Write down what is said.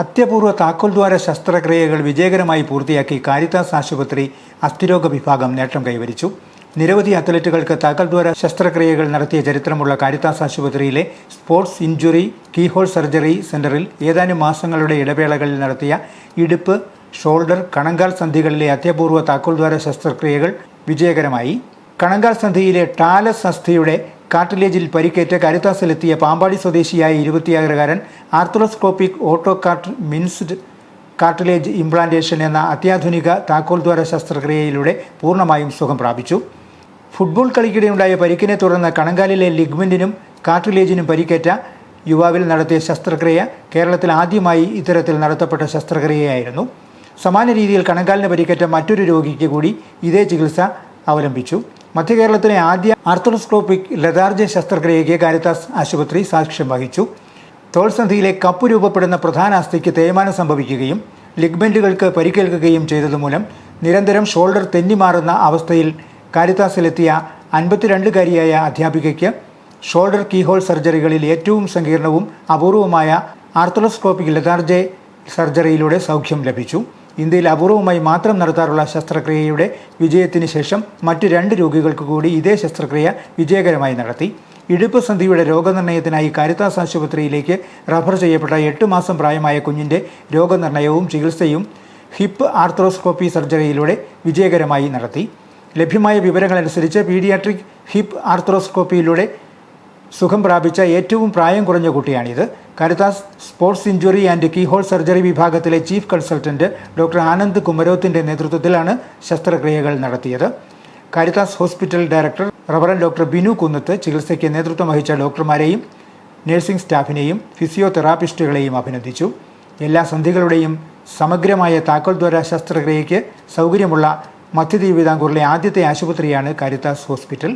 അത്യപൂർവ താക്കോൽദ്വാര ശസ്ത്രക്രിയകൾ വിജയകരമായി പൂർത്തിയാക്കി കാരിത്താസ് ആശുപത്രി അസ്ഥിരോഗ വിഭാഗം നേട്ടം കൈവരിച്ചു. നിരവധി അത്ലറ്റുകൾക്ക് താക്കൽദ്വാര ശസ്ത്രക്രിയകൾ നടത്തിയ ചരിത്രമുള്ള കാരിത്താസ് ആശുപത്രിയിലെ സ്പോർട്സ് ഇഞ്ചുറി കീഹോൾ സർജറി സെന്ററിൽ ഏതാനും മാസങ്ങളുടെ ഇടവേളകളിൽ നടത്തിയ ഇടുപ്പ് ഷോൾഡർ കണങ്കാൽ സന്ധികളിലെ അത്യപൂർവ താക്കോൽദ്വാര ശസ്ത്രക്രിയകൾ വിജയകരമായി. കണങ്കാൽ സന്ധിയിലെ ടാലസ് അസ്ഥിയുടെ കാർട്ടിലേജിൽ പരിക്കേറ്റ് കരുത്താസിലെത്തിയ പാമ്പാടി സ്വദേശിയായ ഇരുപത്തിയാറുകാരൻ arthroscopic auto cart minced cartilage implantation എന്ന അത്യാധുനിക താക്കോൽദ്വാര ശസ്ത്രക്രിയയിലൂടെ പൂർണമായും സുഖം പ്രാപിച്ചു. ഫുട്ബോൾ കളിക്കിടെയുണ്ടായ പരിക്കിനെ തുടർന്ന് കണങ്കാലിലെ ലിഗ്മെന്റിനും കാർട്ടിലേജിനും പരിക്കേറ്റ യുവാവിൽ നടത്തിയ ശസ്ത്രക്രിയ കേരളത്തിൽ ആദ്യമായി ഇത്തരത്തിൽ നടത്തപ്പെട്ട ശസ്ത്രക്രിയയായിരുന്നു. സമാന രീതിയിൽ കണങ്കാലിന് പരിക്കേറ്റ മറ്റൊരു രോഗിക്ക് കൂടി ഇതേ ചികിത്സ അവലംബിച്ചു. മധ്യ കേരളത്തിലെ ആദ്യ ആർത്രോസ്കോപ്പിക് ലതാർജ ശസ്ത്രക്രിയയ്ക്ക് കാരിത്താസ് ആശുപത്രി സാക്ഷ്യം വഹിച്ചു. തോൾസന്ധിയിലെ കപ്പ് രൂപപ്പെടുന്ന പ്രധാന അസ്ഥിക്ക് തേയ്മാനം സംഭവിക്കുകയും ലിഗ്മെന്റുകൾക്ക് പരിക്കേൽക്കുകയും ചെയ്തതുമൂലം നിരന്തരം ഷോൾഡർ തെന്നിമാറുന്ന അവസ്ഥയിൽ കാരിത്താസിലെത്തിയ അൻപത്തിരണ്ടുകാരിയായ അധ്യാപികയ്ക്ക് ഷോൾഡർ കീഹോൾ സർജറികളിൽ ഏറ്റവും സങ്കീർണവും അപൂർവമായ ആർത്രോസ്കോപ്പിക് ലതാർജെ സർജറിയിലൂടെ സൗഖ്യം ലഭിച്ചു. ഇന്ത്യയിൽ അപൂർവമായി മാത്രം നടത്താറുള്ള ശസ്ത്രക്രിയയുടെ വിജയത്തിന് ശേഷം മറ്റു രണ്ട് രോഗികൾക്ക് കൂടി ഇതേ ശസ്ത്രക്രിയ വിജയകരമായി നടത്തി. ഇടുപ്പ് സന്ധിയുടെ രോഗനിർണയത്തിനായി കാരിത്താസ് ആശുപത്രിയിലേക്ക് റഫർ ചെയ്യപ്പെട്ട എട്ട് മാസം പ്രായമായ കുഞ്ഞിന്റെ രോഗനിർണയവും ചികിത്സയും ഹിപ്പ് ആർത്രോസ്കോപ്പി സർജറിയിലൂടെ വിജയകരമായി നടത്തി. ലഭ്യമായ വിവരങ്ങളനുസരിച്ച് പീഡിയാട്രിക് ഹിപ്പ് ആർത്രോസ്കോപ്പിയിലൂടെ സുഖം പ്രാപിച്ച ഏറ്റവും പ്രായം കുറഞ്ഞ കുട്ടിയാണിത്. Caritas sports injury and keyhole surgery വിഭാഗത്തിലെ ചീഫ് കൺസൾട്ടന്റ് ഡോക്ടർ ആനന്ദ് കുമരോത്തിന്റെ നേതൃത്വത്തിലാണ് ശസ്ത്രക്രിയകൾ നടത്തിയത്. Caritas hospital director reverend doctor Binu Kunnath ചികിത്സയ്ക്ക് നേതൃത്വം വഹിച്ച ഡോക്ടർമാരെയും നഴ്സിംഗ് സ്റ്റാഫിനെയും ഫിസിയോതെറാപ്പിസ്റ്റുകളെയും അഭിനന്ദിച്ചു. എല്ലാ സന്ധികളുടെയും സമഗ്രമായ താക്കോൽദ്വാര ശസ്ത്രക്രിയയ്ക്ക് സൗകര്യമുള്ള മധ്യ തിരുവിതാംകൂറിലെ ആദ്യത്തെ ആശുപത്രിയാണ് കാരിത്താസ് ഹോസ്പിറ്റൽ